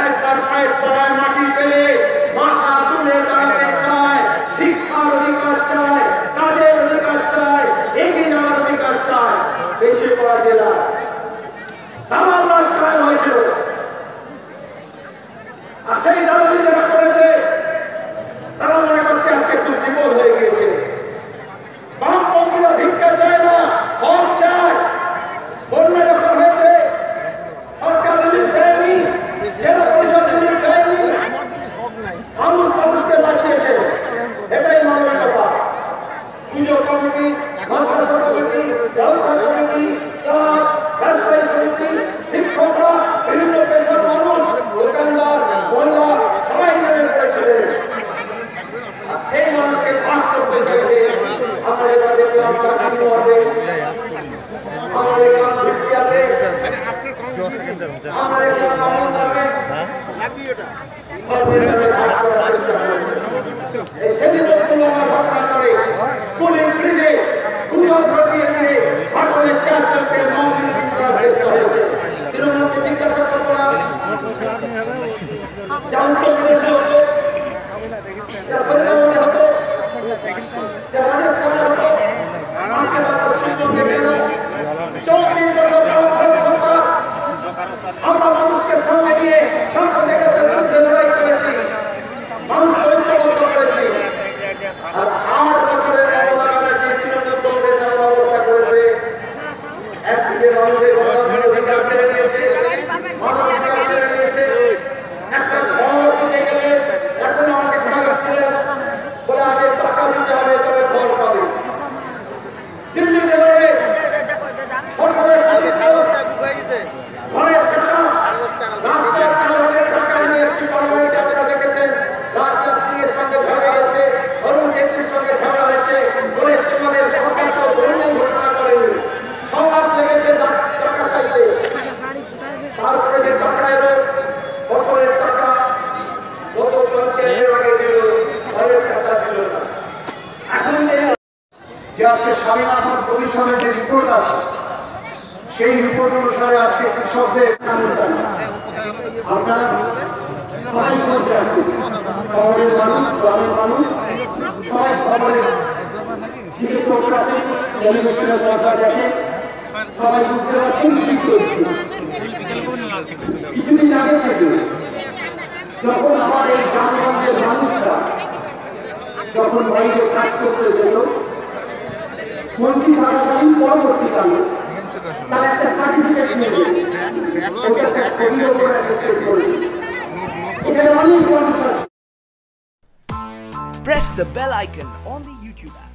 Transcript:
এক পায়ের তলায় মাটি পেলে মাথা তুলে জলসা ব্যবসায়ী সমিতি শিক্ষকরা বিভিন্ন পেশার মানুষ দোকানদার মহিলা সবাই নেমে পড়েছিলেন আর সেই মানুষকে করতে চাইছে আমরা দেখলাম মামলাতে সেদিন আমরা মানুষকে সামনে নিয়ে সরকার থেকে বিরুদ্ধে লড়াই করেছি। মানুষকে ঐক্যবদ্ধ করেছি। আর আট বছরের একদিকে মানুষের অধিকার আজকে স্বামীনাথন কমিশনের যে রিপোর্ট আছে, সেই রিপোর্ট অনুসারে আজকে কৃষকদের শহরের মানুষ, গ্রামের মানুষ, সবাই খবরে দিকে চোখ রাখে টেলিভিশনের দরকার দেখে, সবাই বুঝতে পারছেন কিছুদিন আগে থেকে যখন আমার এই গ্রামগঞ্জের মানুষরা যখন বাইরে কাজ করতে যেত মন্ত্রী থাকাকালীন পরবর্তীকালে তার একটা সার্টিফিকেট নিয়ে যেত ওটা একটা ছবির ওপর অ্যাসেস্টেড করে দিত। এখানে অনেক মানুষ আছে press the bell icon on the YouTube app